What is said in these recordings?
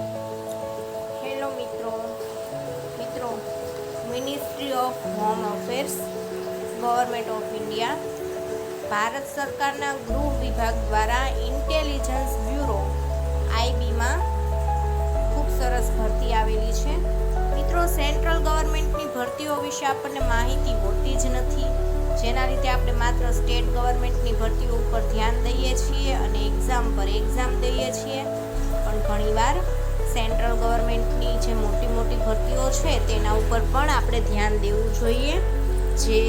Hello મિત્રો મિત્રો ministry of home affairs government of India Bharat સરકારના ગૃહ વિભાગ દ્વારા ઇન્ટેલિજન્સ બ્યુરો આઈબીમાં ખૂબ સરસ ભરતી આવેલી છે. મિત્રો સેન્ટ્રલ ગવર્મેન્ટની ભરતીઓ વિશે આપણને માહિતી હોતી જ નથી. જેના લીધે આપણે માત્ર સ્ટેટ ગવર્મેન્ટની ભરતીઓ ઉપર ધ્યાન દઈએ છીએ અને એક્ઝામ પર એક્ઝામ દઈએ છીએ. પણ ઘણીવાર સેન્ટ્રલ ગવર્મેન્ટની જે મોટી મોટી ભરતીઓ છે, તેના ઉપર પણ આપણે ધ્યાન દેવું જોઈએ. જે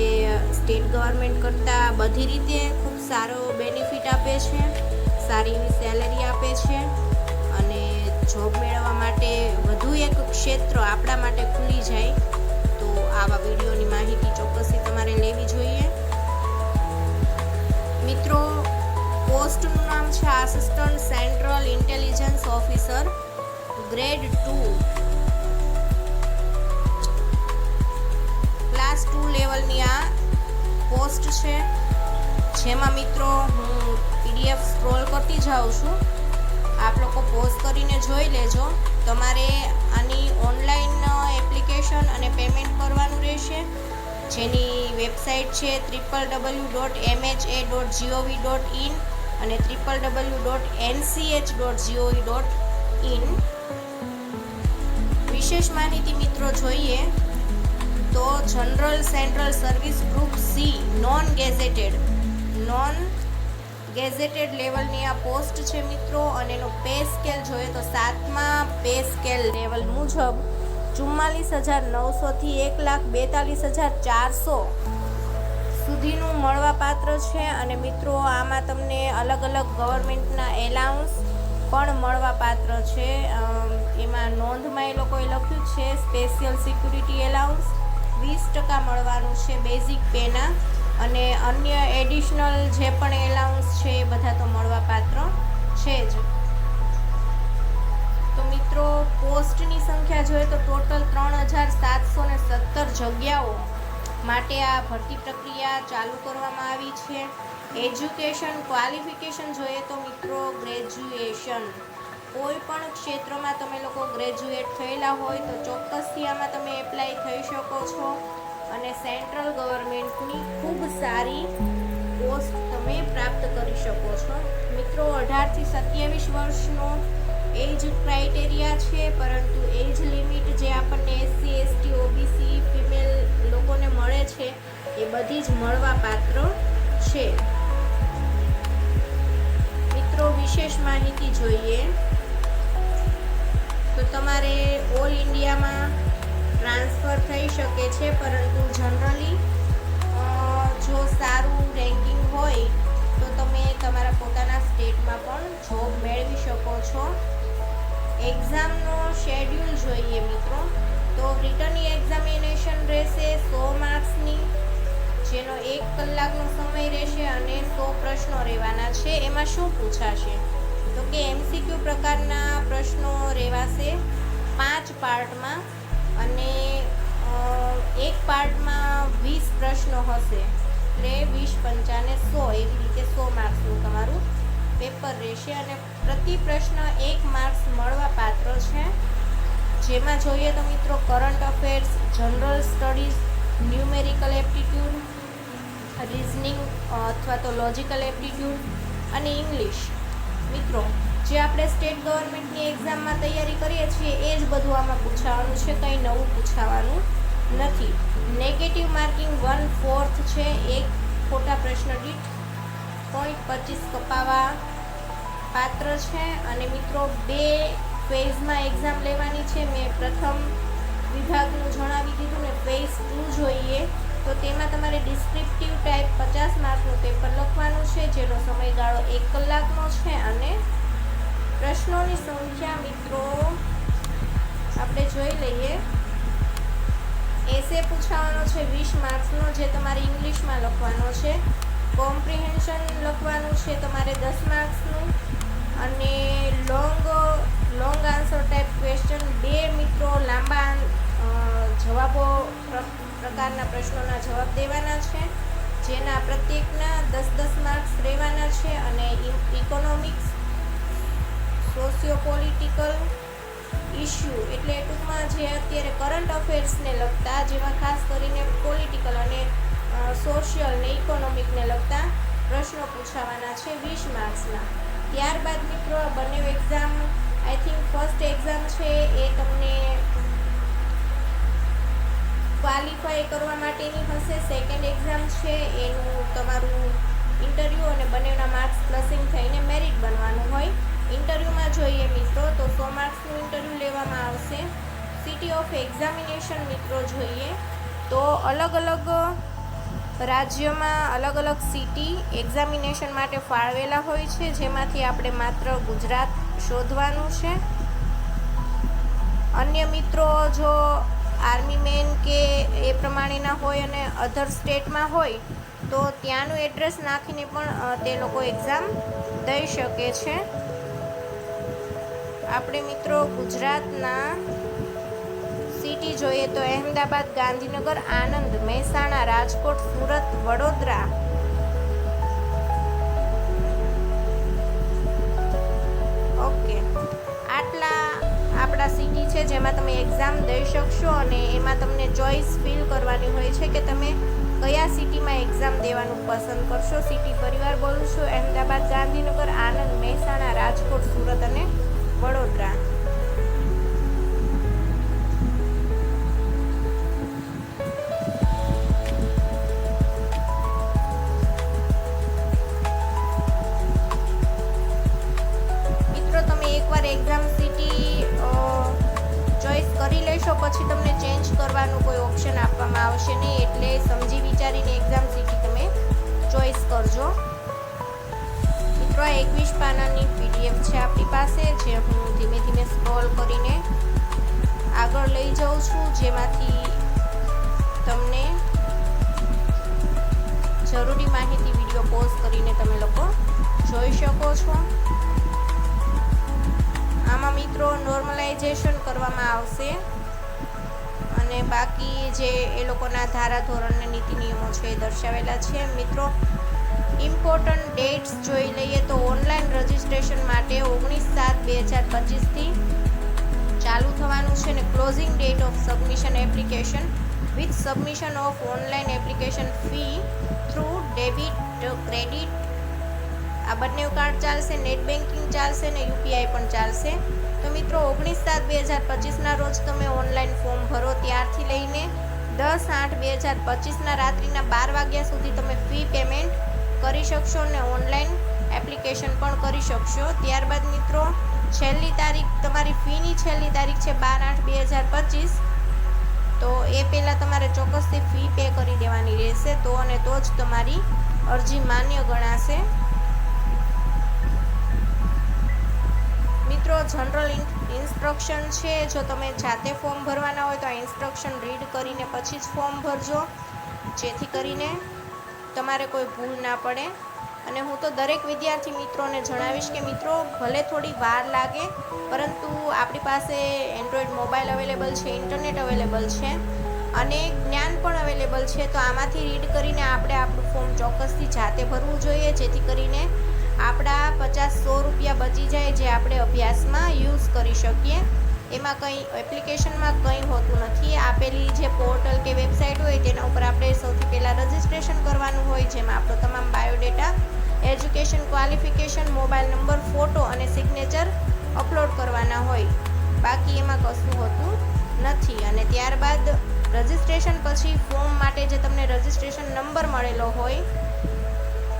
સ્ટેટ ગવર્મેન્ટ કરતાં બધી રીતે ખૂબ સારો બેનિફિટ આપે છે, સારી એવી સેલેરી આપે છે અને જોબ મેળવવા માટે વધુ એક ક્ષેત્ર આપણા માટે ખુલી જાય, તો આવા વિડીયોની માહિતી ચોક્કસથી તમારે લેવી જોઈએ. મિત્રો, પોસ્ટનું નામ છે assistant central intelligence officer. Grade two class two લેવલની આ પોસ્ટ છે. જેમાં મિત્રો હું પીડીએફ સ્ક્રોલ કરતી જાઉં છું. આપ લોકો પોઝ કરીને જોઈ લેજો. તમારે આની ઓનલાઈન એપ્લિકેશન અને પેમેન્ટ કરવાનું રહેશે. જેની વેબસાઇટ છે triple W dot MH A dot GOV dot in અને triple W dot NCH dot GOV dot in વિશેષ માહિતી મિત્રો જોઈએ તો general central service group C non gazetted non gazetted લેવલની આ પોસ્ટ છે મિત્રો અને એનો પે સ્કેલ જોઈએ તો સાતમા પે સ્કેલ લેવલ મુજબ ચુમ્માલીસ હજાર નવસોથી એક લાખ બેતાલીસ હજાર ચારસો સુધીનું મળવાપાત્ર છે અને મિત્રો આમાં તમને અલગ અલગ ગવર્મેન્ટના એલાઉન્સ પણ મળવાપાત્ર છે. એમાં નોંધમાં એ લોકોએ લખ્યું છે સ્પેશિયલ સિક્યુરિટી એલાઉન્સ વીસ ટકા મળવાનું છે બેઝિક પેના અને અન્ય એડિશનલ જે પણ એલાઉન્સ છે એ બધા તો મળવાપાત્ર છે જ. તો મિત્રો, પોસ્ટની સંખ્યા જોઈએ તો ટોટલ ત્રણ હજાર સાતસો ને સત્તર જગ્યાઓ માટે આ ભરતી પ્રક્રિયા ચાલુ કરવામાં આવી છે. એજ્યુકેશન ક્વોલિફિકેશન જોઈએ તો મિત્રો ગ્રેજ્યુએશન કોઈ પણ ક્ષેત્રમાં તમે લોકો ગ્રેજ્યુએટ થયેલા હોય તો ચોક્કસથી આમાં તમે એપ્લાય થઈ શકો છો. અને સેન્ટ્રલ ગવર્મેન્ટની ખૂબ સારી પોસ્ટ તમે પ્રાપ્ત કરી શકો છો. મિત્રો, અઢારથી સત્યાવીસ વર્ષનો એજ ક્રાઇટેરિયા છે, પરંતુ એજ લિમિટ જે આપણને એસસી એસટી ઓબીસી ફિમેલ લોકોને મળે છે, એ બધી જ મળવા પાત્ર છે. મિત્રો, વિશેષ માહિતી જોઈએ. તો તમારે ઓલ ઇન્ડિયામાં ટ્રાન્સફર થઈ શકે છે, પરંતુ જનરલી જો સારું રેન્કિંગ હોય, તો તમે તમારા પોતાના સ્ટેટમાં પણ જોબ મેળવી શકો છો. એક્ઝામનો શેડ્યુલ જોઈએ મિત્રો. તો રિટર્નની એક્ઝામિનેશન રહેશે સો માર્ક્સની, જેનો એક કલાકનો સમય રહેશે અને સો પ્રશ્નો રહેવાના છે. એમાં શું પૂછાશે? કે એમસીક્યુ પ્રકારના પ્રશ્નો રહેવાશે પાંચ પાર્ટમાં અને એક પાર્ટમાં વીસ પ્રશ્નો હશે. એટલે વીસ પંચાને સો, એવી રીતે સો માર્ક્સનું તમારું પેપર રહેશે અને પ્રતિ પ્રશ્ન એક માર્ક્સ મળવા પાત્ર છે. જેમાં જોઈએ તો મિત્રો current affairs general studies numerical aptitude reasoning અથવા તો લોજિકલ એપ્ટિટ્યૂડ અને ઇંગ્લિશ મિત્રો, જે આપણે સ્ટેટ ગવર્મેન્ટની એક્ઝામમાં તૈયારી કરીએ છીએ, એ જ બધું આમાં પૂછાવાનું છે, કંઈ નવું પૂછાવાનું નથી. નેગેટિવ માર્કિંગ વન ફોર્થ છે, એક ખોટા પ્રશ્ન દીઠ પોઈન્ટ પચીસ કપાવા પાત્ર છે. અને મિત્રો, બે ફેઝમાં એક્ઝામ લેવાની છે. મેં પ્રથમ વિભાગનું જણાવી દીધું ને ફેઝ ટુ જોઈએ. તો તેમાં તમારે ડિસ્ક્રિપ્ટિવ ટાઈપ પચાસ માર્કનું પેપર લખવાનું છે, જેનો સમયગાળો એક કલાકનો છે અને પ્રશ્નોની સંખ્યા મિત્રો આપણે જોઈ લઈએ. એસે પૂછાવાનો છે વીસ માર્ક્સનો, જે તમારે ઇંગ્લિશમાં લખવાનો છે. કોમ્પ્રિહેન્શન લખવાનું છે તમારે દસ માર્ક્સનું. અને long long answer type question બે મિત્રો લાંબા જવાબો પ્રકારના પ્રશ્નોના જવાબ દેવાના છે. જેના પ્રત્યેકના દસ દસ માર્ક્સ રહેવાના છે અને ઇકોનોમિક્સ સોશિયો પોલિટિકલ ઇસ્યુ એટલે ટૂંકમાં જે અત્યારે કરંટ અફેર્સને લગતા, જેમાં ખાસ કરીને પોલિટિકલ અને સોશિયલ ને ઇકોનોમિકને લગતા પ્રશ્નો પૂછાવાના છે વીસ માર્ક્સના. ત્યારબાદ મિત્રો આ બંને exam I think first exam છે એ તમને ક્વોલિફાય કરવા માટેની હશે. સેકન્ડ એક્ઝામ છે, એનું તમારું ઇન્ટરવ્યૂ અને બંનેના માર્ક્સ પ્લસિંગ થઈને મેરિટ બનવાનું હોય. ઇન્ટરવ્યૂમાં જોઈએ મિત્રો, તો સો માર્ક્સનું ઇન્ટરવ્યૂ લેવામાં આવશે. સિટી ઓફ એક્ઝામિનેશન મિત્રો જોઈએ. તો અલગ અલગ રાજ્યમાં અલગ અલગ સિટી એક્ઝામિનેશન માટે ફાળવેલા હોય છે, જેમાંથી આપણે માત્ર ગુજરાત શોધવાનું છે. અન્ય મિત્રો જો આર્મી મેન કે એ પ્રમાણેના હોય અને અધર સ્ટેટમાં હોય, તો ત્યાંનું એડ્રેસ નાખીને પણ તે લોકો એક્ઝામ દઈ શકે છે. આપણે મિત્રો ગુજરાતના સિટી જોઈએ તો અહેમદાબાદ ગાંધીનગર, આણંદ, મહેસાણા, રાજકોટ, સુરત, વડોદરા જેમાં તમે એક્ઝામ દઈ શકશો અને એમાં તમને ચોઈસ ફિલ કરવાની હોય છે કે તમે કયા સિટીમાં એક્ઝામ દેવાનું પસંદ કરશો. સિટી પરિવાર બોલું છું અહેમદાબાદ ગાંધીનગર, આણંદ, મહેસાણા, રાજકોટ, સુરત અને વડોદરા. પછી તમને ચેન્જ કરવાનું કોઈ ઓપ્શન આપવામાં આવશે નહીં, એટલે સમજી વિચારીને એક્ઝામ સિટી તમે ચોઈસ કરજો. મિત્રો આ એકવીસ પાનાની પીડીએફ છે આપણી પાસે, જે હું ધીમે ધીમે સ્ક્રોલ કરીને આગળ લઈ જાઉં છું, જેમાંથી તમને જરૂરી માહિતી વીડિયો પોઝ કરીને તમે લોકો જોઈ શકો છો. આમાં મિત્રો નોર્મલાઇઝેશન કરવામાં આવશે. અને બાકી જે એ લોકોના ધારા ધોરણ અને નીતિ નિયમો છે એ દર્શાવેલા છે. મિત્રો ઇમ્પોર્ટન્ટ ડેટ્સ જોઈ લઈએ તો ઓનલાઈન રજિસ્ટ્રેશન માટે ઓગણીસ સાત બે હજાર પચીસથી ચાલુ થવાનું છે અને closing date of submission application with submission of online application fee through debit credit આ બંને કાર્ડ ચાલશે નેટ બેન્કિંગ ચાલશે ને યુપીઆઈ પણ ચાલશે. તો મિત્રો, ઓગણીસ સાત બે હજાર પચીસના રોજ તમે ઓનલાઈન ફોર્મ ભરો ત્યારથી લઈને દસ આઠ બે હજાર પચીસના રાત્રિના બાર વાગ્યા સુધી તમે ફી પેમેન્ટ કરી શકશો અને ઓનલાઈન એપ્લિકેશન પણ કરી શકશો. ત્યારબાદ મિત્રો, છેલ્લી તારીખ તમારી ફીની છેલ્લી તારીખ છે બાર આઠ બે હજાર પચીસ. તો એ પહેલાં તમારે ચોક્કસથી ફી પે કરી દેવાની રહેશે. તો અને તો જ તમારી અરજી માન્ય ગણાશે. મિત્રો જનરલ ઇન્સ્ટ્રક્શન છે. જો તમે જાતે ફોર્મ ભરવાના હોય તો આ ઇન્સ્ટ્રક્શન રીડ કરીને પછી જ ફોર્મ ભરજો. જેથી કરીને તમારે કોઈ ભૂલ ના પડે. અને હું તો દરેક વિદ્યાર્થી મિત્રોને જણાવીશ કે મિત્રો, ભલે થોડી વાર લાગે, પરંતુ આપણી પાસે એન્ડ્રોઈડ મોબાઈલ અવેલેબલ છે ઇન્ટરનેટ અવેલેબલ છે, અને જ્ઞાન પણ અવેલેબલ છે. તો આમાંથી રીડ કરીને આપણે આપણું ફોર્મ ચોક્કસથી જાતે ભરવું જોઈએ. જેથી કરીને આપણા પચાસ સો રૂપિયા બચી જાય જે આપણે અભ્યાસમાં યુઝ કરી શકીએ. એમાં કંઈ એપ્લિકેશનમાં કંઈ હોતું નથી. આપેલી જે પોર્ટલ કે વેબસાઇટ હોય તેના ઉપર આપણે સૌથી પહેલાં રજિસ્ટ્રેશન કરવાનું હોય, જેમાં આપણો તમામ biodata, education qualification, mobile number, photo અને સિગ્નેચર અપલોડ કરવાના હોય. બાકી એમાં કશું હોતું નથી. અને ત્યારબાદ રજિસ્ટ્રેશન પછી ફોર્મ માટે જે તમને રજિસ્ટ્રેશન નંબર મળેલો હોય,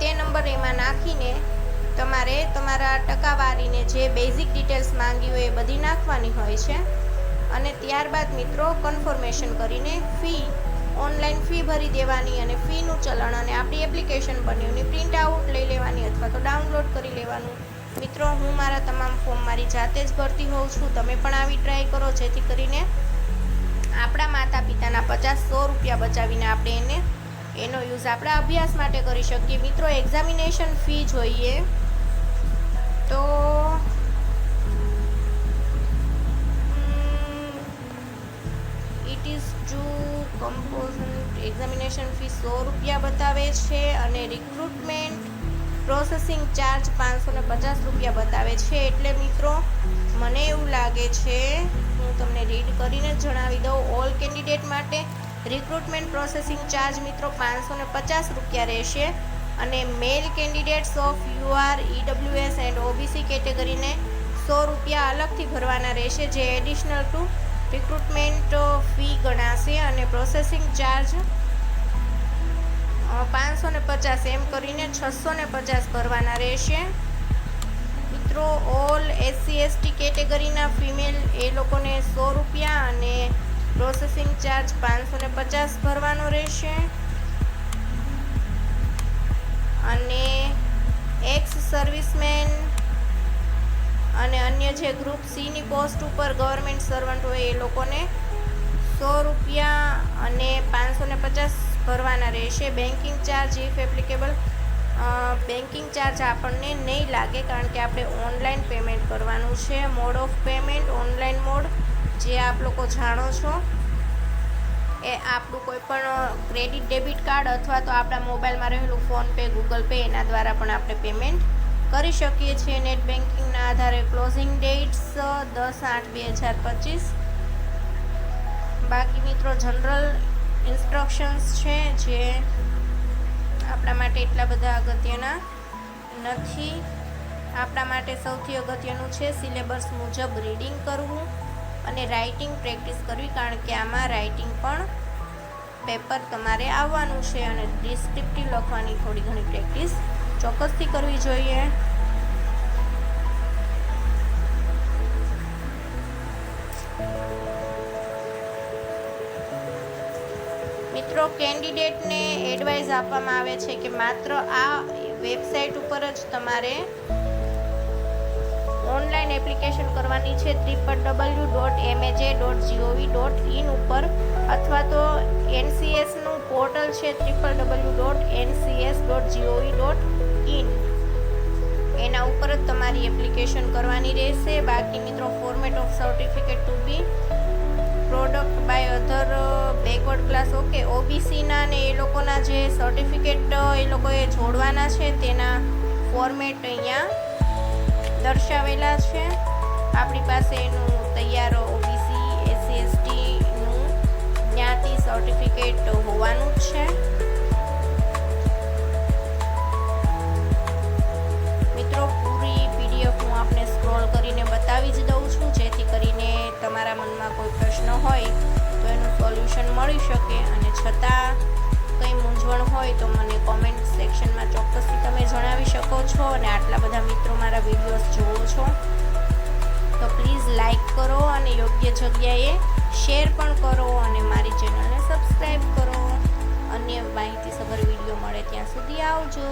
તે નંબર એમાં નાખીને તમારે તમારા ટકાવારીને જે બેઝિક ડિટેલ્સ માંગી હોય એ બધી નાખવાની હોય છે. અને ત્યારબાદ મિત્રો કન્ફર્મેશન કરીને ફી ઓનલાઈન ફી ભરી દેવાની અને ફીનું ચલણ અને આપણી એપ્લિકેશન બન્યુંની પ્રિન્ટ આઉટ લઈ લેવાની અથવા તો ડાઉનલોડ કરી લેવાનું. મિત્રો, હું મારા તમામ ફોર્મ મારી જાતે જ ભરતી હોઉં છું. તમે પણ આવી ટ્રાય કરો જેથી કરીને આપણા માતા પિતાના પચાસ સો રૂપિયા બચાવીને આપણે એને એનો યુઝ આપણા અભ્યાસ માટે કરી શકીએ. મિત્રો એક્ઝામિનેશન ફી જોઈએ. તો it is to compose examination fee સો રૂપિયા બતાવે છે અને રિક્રુટમેન્ટ પ્રોસેસિંગ ચાર્જ પાંચસો ને પચાસ રૂપિયા બતાવે છે. એટલે મિત્રો, મને એવું લાગે છે, હું તમને રીડ કરીને જણાવી દઉં ઓલ કેન્ડિડેટ માટે રિક્રુટમેન્ટ પ્રોસેસિંગ ચાર્જ મિત્રો પાંચસો ને પચાસ રૂપિયા રહેશે. અને male candidates of UR EWS and OBC કેટેગરીને સો રૂપિયા અલગથી ભરવાના રહેશે, જે એડિશનલ ટુ રિક્રુટમેન્ટ ફી ગણાશે અને પ્રોસેસિંગ ચાર્જ પાંચસો ને પચાસ એમ કરીને છસો ને પચાસ ભરવાના રહેશે. મિત્રો ઓલ એસસી એસટી કેટેગરીના ફિમેલ એ લોકોને સો રૂપિયા અને પ્રોસેસિંગ ચાર્જ પાંચસો ને પચાસ ભરવાનો રહેશે. અને એક્સ સર્વિસમેન અને અન્ય જે ગ્રુપ સીની પોસ્ટ ઉપર ગવર્મેન્ટ સર્વન્ટ હોય એ લોકોને સો રૂપિયા અને પાંચસો ને પચાસ ભરવાના રહેશે. Banking charge if applicable banking charge આપણને નહીં લાગે કારણ કે આપણે ઓનલાઈન પેમેન્ટ કરવાનું છે. Mode of payment online mode જે આપ લોકો જાણો છો. એ આપણું કોઈ પણ ક્રેડિટ, ડેબિટ કાર્ડ અથવા તો આપણા મોબાઈલમાં રહેલું ફોનપે ગૂગલ પે એના દ્વારા પણ આપણે પેમેન્ટ કરી શકીએ છીએ. નેટ બેન્કિંગના આધારે ક્લોઝિંગ ડેટ્સ દસ આઠ બે હજાર પચીસ. બાકી મિત્રો, જનરલ ઇન્સ્ટ્રક્શન્સ છે જે આપણા માટે એટલા બધા અગત્યના નથી. આપણા માટે સૌથી અગત્યનું છે સિલેબસ મુજબ રીડિંગ કરવું. અને રાઇટિંગ પ્રેક્ટિસ કરવી કારણ કે આમાં રાઇટિંગ પણ પેપર તમારે આવવાનું છે અને ડિસ્ક્રિપ્ટિવ લખવાની થોડી ઘણી પ્રેક્ટિસ ચોક્કસથી કરવી જોઈએ. મિત્રો કેન્ડિડેટને એડવાઇસ આપવામાં આવે છે કે માત્ર આ વેબસાઇટ ઉપર જ તમારે ઓનલાઈન એપ્લિકેશન કરવાની છે triple W dot MAJ dot GOV dot in ઉપર અથવા તો એનસીએસનું પોર્ટલ છે triple W dot NCS dot GOV dot in એના ઉપર જ તમારી એપ્લિકેશન કરવાની રહેશે. બાકી મિત્રો format of certificate to be product by other backward class okay ઓબીસીના ને એ લોકોના જે સર્ટિફિકેટ એ લોકોએ જોડવાના છે, તેના ફોર્મેટ અહીંયા દર્શાવેલા છે. આપણી પાસે એનું તૈયાર ઓબીસી એસસી એસટીનું જ્ઞાતિ સર્ટિફિકેટ હોવાનું જ છે. મિત્રો, પૂરી પીડીએફ હું આપને સ્ક્રોલ કરીને બતાવી જ દઉં છું. જેથી કરીને તમારા મનમાં કોઈ પ્રશ્ન હોય તો એનું સોલ્યુશન મળી શકે. અને છતાં કંઈ મૂંઝવણ હોય તો મને કોમેન્ટ સેક્શનમાં ચોક્કસથી તમે જણાવી શકો છો અને આટલા બધા મિત્રો મારા વિડીયોઝ જુઓ છો. તો પ્લીઝ લાઈક કરો અને યોગ્ય જગ્યાએ શેર પણ કરો અને મારી ચેનલને સબસ્ક્રાઈબ કરો. અન્ય માહિતીસભર વીડિયો મળે ત્યાં સુધી આવજો.